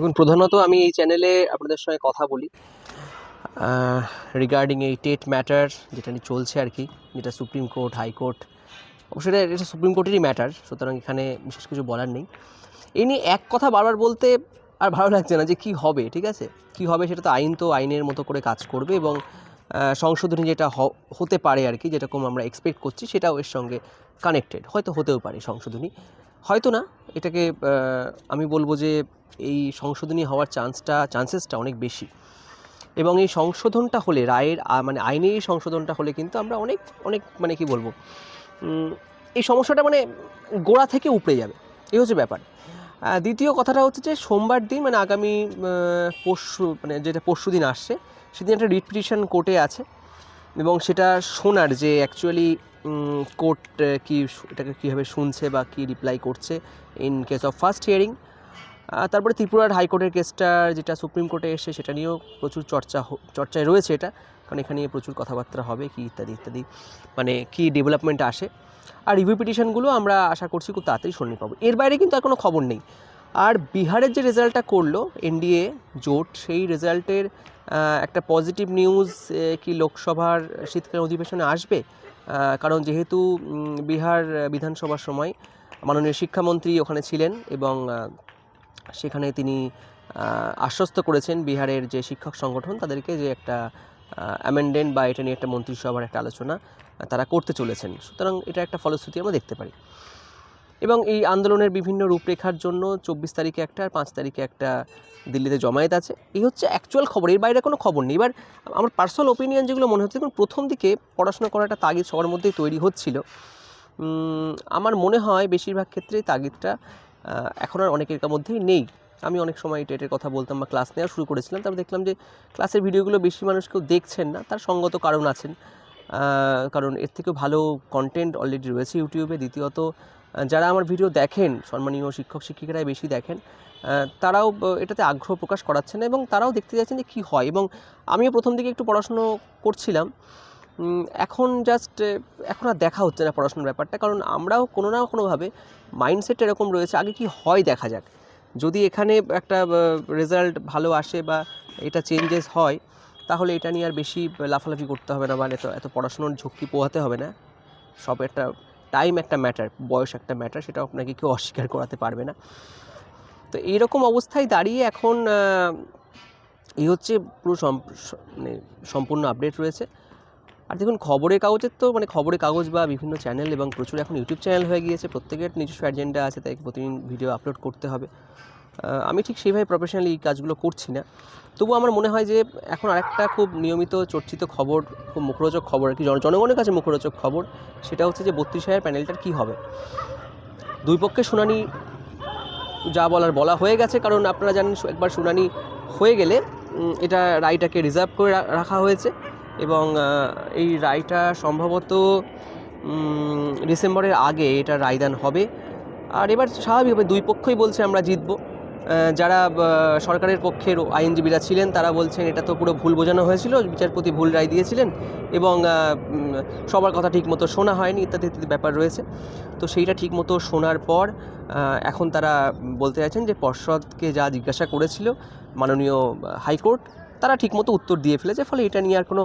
দেখুন, প্রধানত আমি এই চ্যানেলে আপনাদের সঙ্গে কথা বলি। রিগার্ডিং এই টেট ম্যাটার যেটা নিয়ে চলছে আর কি, যেটা সুপ্রিম কোর্ট হাইকোর্ট অবশ্যই এটা- সুপ্রিম কোর্টেরই ম্যাটার সুতরাং এখানে বিশেষ কিছু বলার নেই। এই নিয়ে এক কথা বারবার বলতে আর ভালো লাগছে না যে কি হবে, ঠিক আছে? কি হবে সেটা তো আইন তো আইনের মতো করে কাজ করবে এবং সংশোধনী যেটা হতে পারে আর কি, যেরকম আমরা এক্সপেক্ট করছি, সেটাও এর সঙ্গে কানেক্টেড হয়তো হতেও পারে সংশোধনী। হয়তো না। এটাকে আমি বলব যে এই সংশোধনী হওয়ার চান্সটা, চান্সেসটা অনেক বেশি। এবং এই সংশোধনটা হলে, রায়ের মানে আইনে এই সংশোধনটা হলে কিন্তু আমরা অনেক অনেক মানে কি বলব এই সমস্যাটা মানে গোড়া থেকে উপড়ে যাবে। এই হচ্ছে ব্যাপার। দ্বিতীয় কথাটা হচ্ছে যে সোমবার দিন মানে আগামী পরশু মানে যেটা পরশু দিন আসছে, সেদিন একটা রিট কোর্টে আছে। এবং সেটা শোনার যে অ্যাকচুয়ালি কোর্ট কি এটাকে কীভাবে শুনছে বা কী রিপ্লাই করছে in case of first hearing তারপরে ত্রিপুরার হাইকোর্টের কেসটা যেটা সুপ্রিম কোর্টে এসে সেটা নিয়েও প্রচুর চর্চা চর্চায় রয়েছে এটা। কারণ এখানে প্রচুর কথাবার্তা হবে, কি ইত্যাদি ইত্যাদি। মানে কি ডেভেলপমেন্ট আসে। আর রিভিউ পিটিশনগুলো আমরা আশা করছি খুব তাড়াতাড়ি শুনে পাবো। এর বাইরে কিন্তু আর কোনো খবর নেই। আর বিহারের যে রেজাল্টটা করল এনডিএ জোট, সেই রেজাল্টের একটা পজিটিভ নিউজ কি লোকসভার শীতকালীন অধিবেশনে আসবে? কারণ যেহেতু বিহার বিধানসভার সময় মাননীয় শিক্ষামন্ত্রী ওখানে ছিলেন এবং সেখানে তিনি আশ্বস্ত করেছেন বিহারের যে শিক্ষক সংগঠন, তাদেরকে যে একটা অ্যামেন্ডেন্ট বা এটা নিয়ে একটা মন্ত্রিসভার একটা আলোচনা তারা করতে চলেছেন। সুতরাং এটা একটা ফলশ্রুতি আমরা দেখতে পারি। এবং এই আন্দোলনের বিভিন্ন রূপরেখার জন্য চব্বিশ তারিখে একটা আর পাঁচ তারিখে একটা দিল্লিতে জমায়েত আছে। এই হচ্ছে অ্যাকচুয়াল খবর। এর বাইরে কোনো খবর নেই। এবার আমার পার্সোনাল ওপিনিয়ন যেগুলো মনে হচ্ছে, দেখুন, প্রথম দিকে পড়াশোনা করাটা তাগিদ সবার মধ্যেই তৈরি হচ্ছিল। আমার মনে হয় বেশিরভাগ ক্ষেত্রেই তাগিদটা এখন আর অনেকের মধ্যেই নেই। আমি অনেক সময় টেটের কথা বলতাম বা ক্লাস নেওয়া শুরু করেছিলাম, তারপর দেখলাম যে ক্লাসের ভিডিওগুলো বেশি মানুষ কেউ দেখছেন না, তার সঙ্গত কারণ আছেন। কারণ এর থেকেও ভালো কন্টেন্ট অলরেডি রয়েছে ইউটিউবে দ্বিতীয়ত যারা আমার ভিডিও দেখেন, সম্মানীয় শিক্ষক শিক্ষিকারাই বেশি দেখেন তারাও এটাতে আগ্রহ প্রকাশ করাচ্ছেন না এবং তারাও দেখতে যাচ্ছেন যে কী হয়। এবং আমিও প্রথম দিকে একটু পড়াশুনো করছিলাম। এখন জাস্ট এখন আর দেখা হচ্ছে না পড়াশোনার ব্যাপারটা, কারণ আমরাও কোনো না কোনোভাবে মাইন্ডসেট এরকম রয়েছে, আগে কি হয় দেখা যাক। যদি এখানে একটা রেজাল্ট ভালো আসে বা এটা চেঞ্জেস হয়, তাহলে এটা নিয়ে আর বেশি লাফালাফি করতে হবে না বা এত এত পড়াশোনার ঝুঁকি পোহাতে হবে না। সব একটা টাইম একটা ম্যাটার বয়স একটা ম্যাটার সেটা আপনাকে কেউ অস্বীকার করাতে পারবে না। তো এইরকম অবস্থায় দাঁড়িয়ে এখন এই হচ্ছে পুরো মানে সম্পূর্ণ আপডেট রয়েছে। আর দেখুন, খবরের কাগজের তো মানে খবরের কাগজ বা বিভিন্ন চ্যানেল এবং প্রচুর এখন ইউটিউব চ্যানেল হয়ে গিয়েছে। প্রত্যেকের নিজস্ব অ্যাজেন্ডা আছে, তাই প্রতিদিন ভিডিও আপলোড করতে হবে। আমি ঠিক সেইভাবে প্রফেশনালি এই কাজগুলো করছি না। তবু আমার মনে হয় যে এখন আরেকটা খুব নিয়মিত চর্চিত খবর, খুব মুখরোচক খবর আর কি, জন- জনগণের কাছে মুখরোচক খবর, সেটা হচ্ছে যে বত্রিশ হাজার প্যানেলটার কী হবে? দুই পক্ষের শুনানি যা বলার বলা হয়ে গেছে, কারণ আপনারা জানেন একবার শুনানি হয়ে গেলে এটা রায়টাকে রিজার্ভ করে রাখা হয়েছে এবং এই রায়টা সম্ভবত ডিসেম্বরের আগে এটা রায়দান হবে। আর এবার স্বাভাবিকভাবে দুই পক্ষই বলছে আমরা জিতবো। যারা সরকারের পক্ষের আইনজীবীরা ছিলেন, তারা বলছেন এটা তো পুরো ভুল বোঝানো হয়েছিল, বিচারপতি ভুল রায় দিয়েছিলেন এবং সবার কথা ঠিকমতো শোনা হয়নি, ইত্যাদি ইত্যাদি ব্যাপার রয়েছে। তো সেইটা ঠিকমতো শোনার পর এখন তারা বলতে চাইছেন যে পর্ষদকে যা জিজ্ঞাসা করেছিল মাননীয় হাইকোর্ট তারা ঠিকমতো উত্তর দিয়ে ফেলেছে, ফলে এটা নিয়ে আর কোনো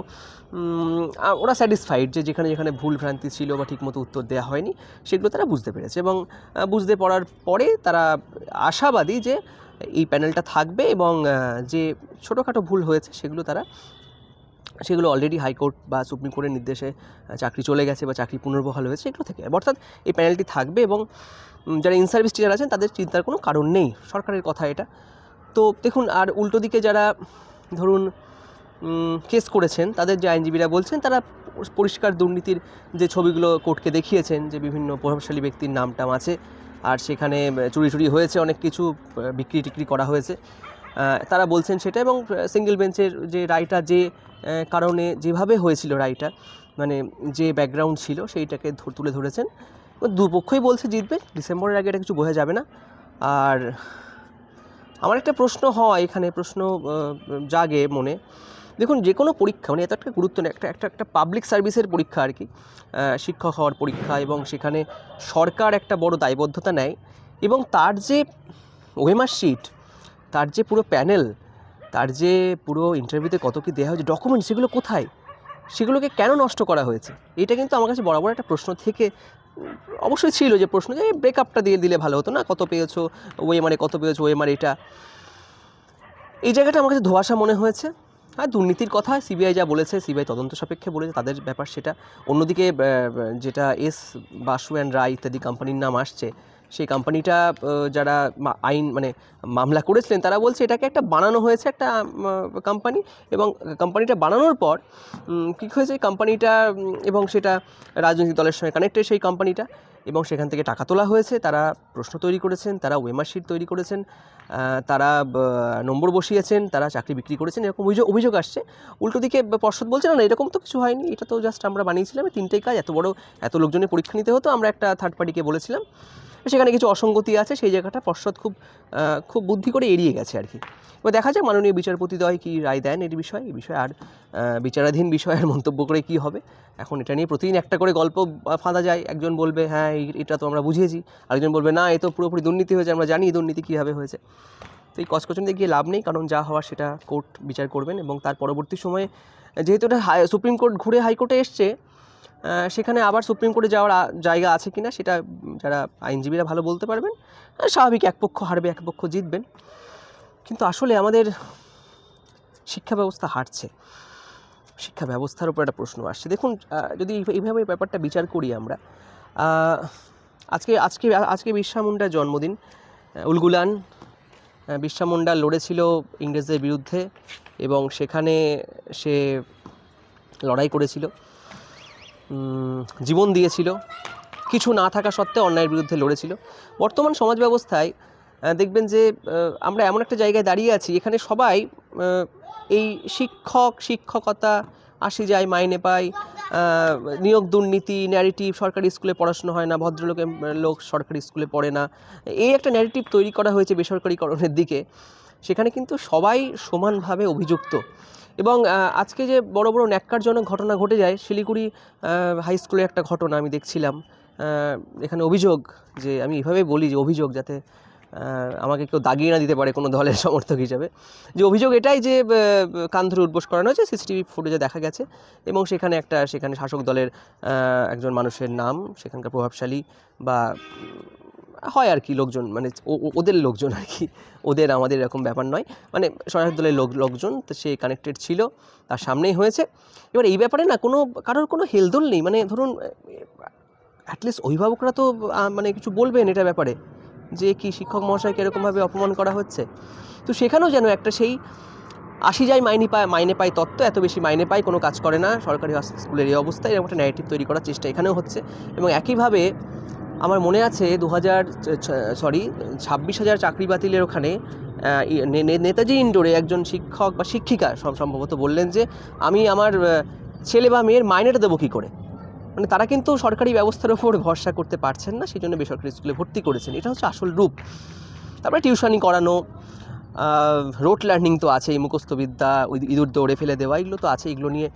ওরা স্যাটিসফাইড যে যেখানে যেখানে ভুল ভ্রান্তি ছিল বা ঠিকমতো উত্তর দেওয়া হয়নি, সেগুলো তারা বুঝতে পেরেছে এবং বুঝতে পড়ার পরে তারা আশাবাদী যে এই প্যানেলটা থাকবে এবং যে ছোটোখাটো ভুল হয়েছে সেগুলো তারা, সেগুলো অলরেডি হাইকোর্ট বা সুপ্রিম কোর্টের নির্দেশে চাকরি চলে গেছে বা চাকরি পুনর্বহাল হয়েছে এগুলো থেকে। অর্থাৎ এই প্যানেলটি থাকবে এবং যারা ইন সার্ভিস টিচার আছেন তাদের চিন্তার কোনো কারণ নেই, সরকারের কথা এটা। তো দেখুন, আর উল্টো দিকে যারা ধরুন কেস করেছেন, তাদের যে আইনজীবীরা বলছেন, তারা পরিষ্কার দুর্নীতির যে ছবিগুলো কোর্টকে দেখিয়েছেন, যে বিভিন্ন প্রভাবশালী ব্যক্তির নাম টাম আছে, আর সেখানে চুরি চুরি হয়েছে, অনেক কিছু বিক্রি টিক্রি করা হয়েছে তারা বলছেন সেটা এবং সিঙ্গেল বেঞ্চের যে রায়টা, যে কারণে যেভাবে হয়েছিল রায়টা মানে যে ব্যাকগ্রাউন্ড ছিল, সেইটাকে তুলে ধরেছেন। দুপক্ষই বলছে জিতবে, ডিসেম্বরের আগে এটা কিছু বোঝা যাবে না, আর আমার একটা প্রশ্ন হয় এখানে, প্রশ্ন জাগে মনে। দেখুন, যে কোনো পরীক্ষা মানে এত একটা গুরুত্ব নেই, একটা একটা একটা পাবলিক সার্ভিসের পরীক্ষা আর কি। শিক্ষক হওয়ার পরীক্ষা এবং সেখানে সরকার একটা বড় দায়বদ্ধতা নেয় এবং তার যে ওয়েমার শিট, তার যে পুরো প্যানেল, তার যে পুরো ইন্টারভিউতে কত কী দেওয়া হয়েছে ডকুমেন্ট সেগুলো কোথায়? সেগুলোকে কেন নষ্ট করা হয়েছে? এটা কিন্তু আমার কাছে বরাবর একটা প্রশ্ন থেকে অবশ্যই ছিল যে প্রশ্ন যে ব্রেকআপটা দিয়ে দিলে ভালো হতো না, কত পেয়েছ ওএমআরে কত পেয়েছ ওএমআর এটা। এই জায়গাটা আমার কাছে ধোয়াশা মনে হয়েছে। হ্যাঁ দুর্নীতির কথা সিবিআই যা বলেছে, সিবিআই তদন্ত সাপেক্ষে বলেছে, তাদের ব্যাপার সেটা। অন্যদিকে যেটা এস বাসু অ্যান্ড রায় ইত্যাদি কোম্পানির নাম আসছে সেই কোম্পানিটা যারা আইন মানে মামলা করেছিলেন, তারা বলছে এটাকে একটা বানানো হয়েছে একটা কোম্পানি এবং কোম্পানিটা বানানোর পর কী হয়েছে? কোম্পানিটা এবং সেটা রাজনৈতিক দলের সঙ্গে কানেক্টেড সেই কোম্পানিটা এবং সেখান থেকে টাকা তোলা হয়েছে। তারা প্রশ্ন তৈরি করেছেন, তারা ওয়েমার শিট তৈরি করেছেন তারা নম্বর বসিয়েছেন, তারা চাকরি বিক্রি করেছেন, এরকম অভিযোগ অভিযোগ আসছে। উল্টো দিকে পর্ষদ বলছে, না এরকম তো কিছু হয়নি, এটা তো জাস্ট আমরা বানিয়েছিলাম তিনটেই কাজ, এত বড়, এত লোকজনের পরীক্ষা নিতে হতো, আমরা একটা থার্ড পার্টিকে বলেছিলাম। সেখানে কিছু অসঙ্গতি আছে, সেই জায়গাটা পর্ষদ খুব খুব বুদ্ধি করে এড়িয়ে গেছে আর কি। এবার দেখা যাক মাননীয় বিচারপতিদ্বয় কী রায় দেন এর বিষয়ে এই বিষয়ে আর বিচারাধীন বিষয়ের মন্তব্য করে কি হবে। এখন এটা নিয়ে প্রতিদিন একটা করে গল্প ফাঁদা যায়, একজন বলবে হ্যাঁ এটা তো আমরা বুঝিয়েছি। আরেকজন বলবে, না, এ তো পুরোপুরি দুর্নীতি হয়েছে, আমরা জানি দুর্নীতি কীভাবে হয়েছে। তো এই কচকচনিতে গিয়ে লাভ নেই, কারণ যা হওয়ার সেটা কোর্ট বিচার করবেন এবং তার পরবর্তী সময়ে, যেহেতু এটা সুপ্রিম কোর্ট ঘুরে হাইকোর্টে এসছে সেখানে আবার সুপ্রিম কোর্টে যাওয়ার জায়গা আছে কিনা সেটা যারা আইনজীবীরা ভালো বলতে পারবেন স্বাভাবিক এক পক্ষ হারবে, এক পক্ষ জিতবেন। কিন্তু আসলে আমাদের শিক্ষা ব্যবস্থা হারছে। শিক্ষা ব্যবস্থার উপর একটা প্রশ্ন আসছে। দেখুন যদি এই- এইভাবে ব্যাপারটা বিচার করি আমরা আজকে আজকে আজকে বিরসা মুন্ডার জন্মদিন। উলগুলান বিরসা মুন্ডা লড়েছিল ইংরেজদের বিরুদ্ধে এবং সেখানে সে লড়াই করেছিল। জীবন দিয়েছিল। কিছু না থাকা সত্ত্বেও অন্যায়ের বিরুদ্ধে লড়েছিল। বর্তমান সমাজ ব্যবস্থায় দেখবেন যে আমরা এমন একটা জায়গায় দাঁড়িয়ে আছি, এখানে সবাই এই শিক্ষক, শিক্ষকতা আসি যায়, মাইনে পায় নিয়োগ দুর্নীতি ন্যারেটিভ সরকারি স্কুলে পড়াশোনা হয় না, ভদ্রলোক লোক সরকারি স্কুলে পড়ে না। এই একটা ন্যারেটিভ তৈরি করা হয়েছে বেসরকারিকরণের দিকে। সেখানে কিন্তু সবাই সমানভাবে অভিযুক্ত। এবং আজকে যে বড় বড় ন্যাক্কারজনক ঘটনা ঘটে যায় শিলিগুড়ি হাই স্কুলে একটা ঘটনা আমি দেখছিলাম। এখানে অভিযোগ যে আমি এভাবে বলি যে অভিযোগ যাতে আমাকে কেউ দাগিয়ে না দিতে পারে কোনো দলের সমর্থক হিসাবে। যে অভিযোগ এটাই যে আহ, কান ধরে উদ্বোস করানো হয়েছে সিসিটিভি ফুটেজে দেখা গেছে। এবং সেখানে একটা সেখানে শাসক দলের একজন মানুষের নাম সেখানকার প্রভাবশালী বা হয় আর কি লোকজন মানে ওদের লোকজন আর কি। ওদের আমাদের এরকম ব্যাপার নয়। মানে সরকার দলের লোক, লোকজন, তো সে কানেক্টেড ছিল, তার সামনেই হয়েছে। এবার এই ব্যাপারে না কোনো, কারোর কোনো হেলদোল নেই। মানে ধরুন অ্যাটলিস্ট অভিভাবকরা তো মানে কিছু বলবেন এটা ব্যাপারে, যে কি শিক্ষক মহাশয়কে এরকমভাবে অপমান করা হচ্ছে। তো সেখানেও যেন একটা সেই আসি যায় মাইনে পায় মাইনে পায় তত্ত্ব, এত বেশি মাইনে পায়, কোনো কাজ করে না। সরকারি স্কুলের এই অবস্থায় এরকম একটা ন্যারেটিভ তৈরি করার চেষ্টা এখানেও হচ্ছে। এবং একইভাবে আমার মনে আছে দু হাজার সরি, ছাব্বিশ হাজার চাকরি বাতিলের ওখানে নেতাজি ইন্ডোরে একজন শিক্ষক বা শিক্ষিকা সব সম্ভবত বললেন যে, আমি আমার ছেলে বা মেয়ের মাইনেটা দেবো কী করে? মানে তারা কিন্তু সরকারি ব্যবস্থার ওপর ভরসা করতে পারছেন না সেই জন্য বেসরকারি স্কুলে ভর্তি করেছেন। এটা হচ্ছে আসল রূপ। তারপরে টিউশনি করানো রোড লার্নিং তো আছেই মুখস্থ বিদ্যা ওই- ইঁদুর দৌড়ে ফেলে দেওয়া, এগুলো তো আছে, এগুলো নিয়ে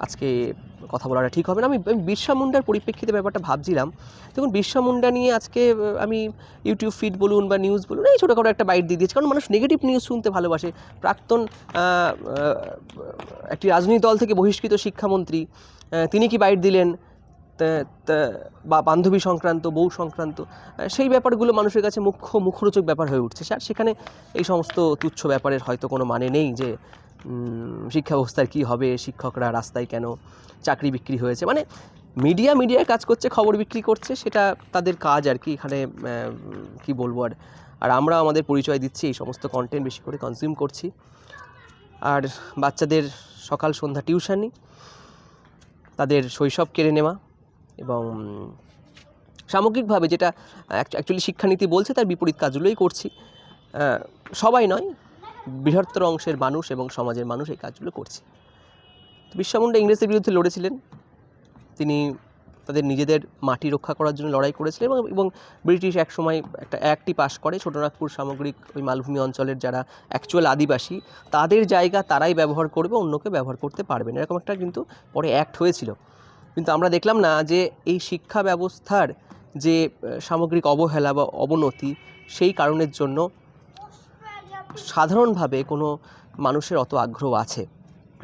আজকে কথা বলাটা ঠিক হবে না। আমি বিরসা মুন্ডার পরিপ্রেক্ষিতে ব্যাপারটা ভাবছিলাম। দেখুন, বিরসা মুন্ডা নিয়ে আজকে আমি ইউটিউব ফিড বলুন বা নিউজ বলুন, এই ছোটোখাটো একটা বাইট দিয়ে দিয়েছি। কারণ মানুষ নেগেটিভ নিউজ শুনতে ভালোবাসে। প্রাক্তন একটি রাজনৈতিক দল থেকে বহিষ্কৃত শিক্ষামন্ত্রী তিনি কি বাইট দিলেন? বা বান্ধবী সংক্রান্ত, বউ সংক্রান্ত সেই ব্যাপারগুলো মানুষের কাছে মুখ্য, মুখরোচক ব্যাপার হয়ে উঠছে। আর সেখানে এই সমস্ত তুচ্ছ ব্যাপারের হয়তো কোনো মানে নেই যে শিক্ষা ব্যবস্থার কী হবে, শিক্ষকরা রাস্তায় কেন চাকরি বিক্রি হয়েছে? মানে মিডিয়া, মিডিয়ায় কাজ করছে, খবর বিক্রি করছে, সেটা তাদের কাজ আর কি। এখানে কি বলব আর আর আমরা আমাদের পরিচয় দিচ্ছি, এই সমস্ত কন্টেন্ট বেশি করে কনজিউম করছি। আর বাচ্চাদের সকাল সন্ধ্যা টিউশনি, তাদের শৈশব কেড়ে নেওয়া এবং সামগ্রিকভাবে যেটা অ্যাকচুয়ালি শিক্ষানীতি বলছে তার বিপরীত কাজগুলোই করছি। সবাই নয়, বৃহত্তর অংশের মানুষ এবং সমাজের মানুষ এই কাজগুলো করছে। বিরসা ইংরেজদের বিরুদ্ধে লড়েছিলেন। তিনি তাদের নিজেদের মাটি রক্ষা করার জন্য লড়াই করেছিলেন এবং এবং ব্রিটিশ একসময় একটা অ্যাক্টই পাশ করে। ছোটনাগপুর সামগ্রিক ওই মালভূমি অঞ্চলের যারা অ্যাকচুয়াল আদিবাসী, তাদের জায়গা তারাই ব্যবহার করবে, অন্যকে ব্যবহার করতে পারবে না। এরকম একটা কিন্তু পরে অ্যাক্ট হয়েছিল। কিন্তু আমরা দেখলাম না যে এই শিক্ষা ব্যবস্থার যে সামগ্রিক অবহেলা বা অবনতি, সেই কারণের জন্য সাধারণভাবে কোনো মানুষের অত আগ্রহ আছে।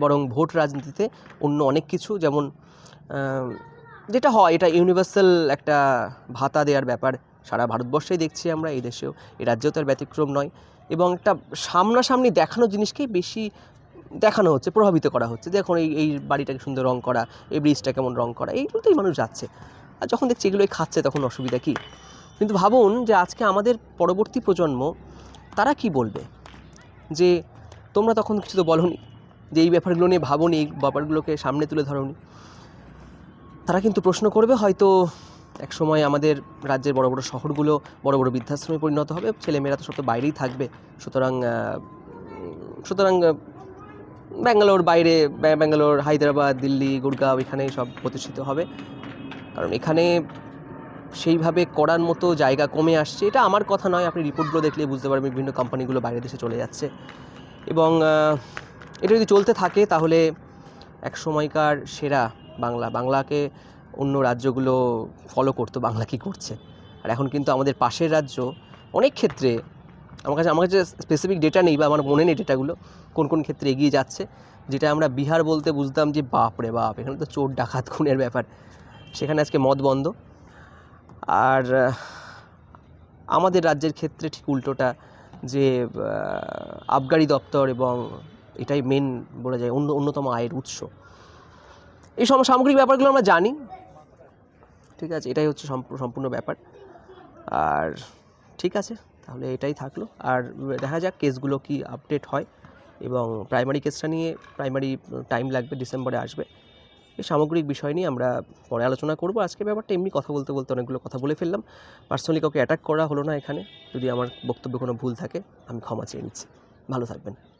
বরং ভোট রাজনীতিতে অন্য অনেক কিছু যেমন যেটা হয়, এটা ইউনিভার্সাল একটা ভাতা দেওয়ার ব্যাপার। সারা ভারতবর্ষেই দেখছি আমরা, এই দেশেও। এই রাজ্যেও তার ব্যতিক্রম নয়। এবং একটা সামনাসামনি দেখানো জিনিসকেই বেশি দেখানো হচ্ছে, প্রভাবিত করা হচ্ছে। দেখুন এই এই বাড়িটাকে সুন্দর রং করা, এই ব্রিজটা কেমন রং করা, এইগুলোতেই মানুষ যাচ্ছে। আর যখন দেখছি এগুলোই খাচ্ছে তখন অসুবিধা কী? কিন্তু ভাবুন যে আজকে আমাদের পরবর্তী প্রজন্ম, তারা কি বলবে? যে তোমরা তখন কিছু তো বলনি, যে এই ব্যাপারগুলো নিয়ে ভাবোনি, এই ব্যাপারগুলোকে সামনে তুলে ধরোনি। তারা কিন্তু প্রশ্ন করবে, হয়তো এক সময় আমাদের রাজ্যের বড় বড় শহরগুলো বড় বড় বৃদ্ধাশ্রমে পরিণত হবে, ছেলেমেয়েরা তো সব তো বাইরেই থাকবে। সুতরাং সুতরাং ব্যাঙ্গালোর বাইরে, ব্যা- ব্যাঙ্গালোর, হায়দ্রাবাদ, দিল্লি গুড়গাঁও এখানেই সব প্রতিষ্ঠিত হবে। কারণ এখানে সেইভাবে করার মতো জায়গা কমে আসছে। এটা আমার কথা নয়, আপনি রিপোর্টগুলো দেখলে বুঝতে পারবেন বিভিন্ন কোম্পানিগুলো বাইরে দেশে চলে যাচ্ছে। এবং এটা যদি চলতে থাকে তাহলে এক সময়কার সেরা বাংলা। বাংলাকে অন্য রাজ্যগুলো ফলো করতো, বাংলা কী করছে? আর এখন কিন্তু আমাদের পাশের রাজ্য অনেক ক্ষেত্রে আমার কাছে আমার কাছে স্পেসিফিক ডেটা নেই বা আমার মনে নেই ডেটাগুলো কোন কোন ক্ষেত্রে এগিয়ে যাচ্ছে। যেটা আমরা বিহার বলতে বুঝতাম যে, বাপ রে বাপ, এখানে তো চোর ডাকাত খুনের ব্যাপার। সেখানে আজকে মদ বন্ধ। আর আমাদের রাজ্যের ক্ষেত্রে ঠিক উল্টোটা, যে আবগারি দপ্তর এবং এটাই মেন বলা যায়, অন্য অন্যতম আয়ের উৎস। এই সম সামগ্রিক ব্যাপারগুলো আমরা জানি। ঠিক আছে, এটাই হচ্ছে সম্পূ- সম্পূর্ণ ব্যাপার। আর, ঠিক আছে। তাহলে এটাই থাকল। আর দেখা যাক কেসগুলো কি আপডেট হয় এবং প্রাইমারি কেসটা নিয়ে প্রাইমারি টাইম লাগবে ডিসেম্বরে আসবে। এই সামগ্রিক বিষয় নিয়ে আমরা পরে আলোচনা করব। আজকে ব্যাপারটা এমনি কথা বলতে বলতে অনেকগুলো কথা বলে ফেললাম। পার্সোনালি কাউকে অ্যাটাক করা হলো না এখানে। যদি আমার বক্তব্যে কোনো ভুল থাকে, আমি ক্ষমা চেয়ে নিচ্ছি। ভালো থাকবেন।